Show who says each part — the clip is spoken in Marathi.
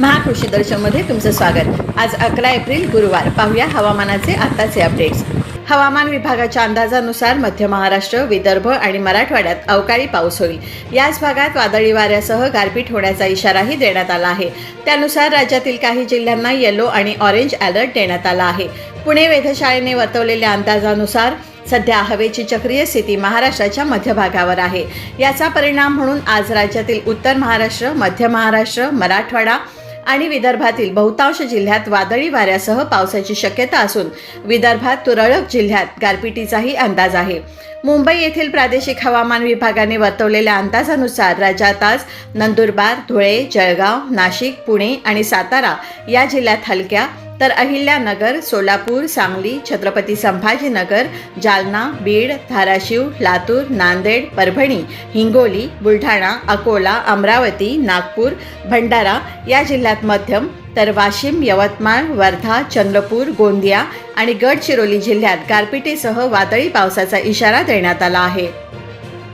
Speaker 1: महाकृषी दर्शनमध्ये तुमचं स्वागत. आज अकरा एप्रिल गुरुवार. पाहूया हवामानाचे आताचे अपडेट्स हवामान विभागाच्या अंदाजानुसार मध्य महाराष्ट्र विदर्भ आणि मराठवाड्यात अवकाळी पाऊस होईल. याच भागात वादळी वाऱ्यासह गारपीट होण्याचा इशाराही देण्यात आला आहे. त्यानुसार राज्यातील काही जिल्ह्यांना येलो आणि ऑरेंज अलर्ट देण्यात आला आहे. पुणे वेधशाळेने वर्तवलेल्या अंदाजानुसार सध्या हवेची चक्रीय स्थिती महाराष्ट्राच्या मध्य भागावर आहे. याचा परिणाम म्हणून आज राज्यातील उत्तर महाराष्ट्र मध्य महाराष्ट्र मराठवाडा आणि विदर्भातील बहुतांश जिल्ह्यात वादळी वाऱ्यासह पावसाची शक्यता असून विदर्भात तुरळक जिल्ह्यात गारपिटीचाही अंदाज आहे. मुंबई येथील प्रादेशिक हवामान विभागाने वर्तवलेल्या अंदाजानुसार राज्यात आज नंदुरबार धुळे जळगाव नाशिक पुणे आणि सातारा या जिल्ह्यात हलक्या तर अहिल्यानगर सोलापूर सांगली छत्रपती संभाजीनगर जालना बीड धाराशिव लातूर नांदेड परभणी हिंगोली बुलढाणा अकोला अमरावती नागपूर भंडारा या जिल्ह्यात मध्यम तर वाशिम यवतमाळ वर्धा चंद्रपूर गोंदिया आणि गडचिरोली जिल्ह्यात गारपिटीसह वादळी पावसाचा इशारा देण्यात आला आहे.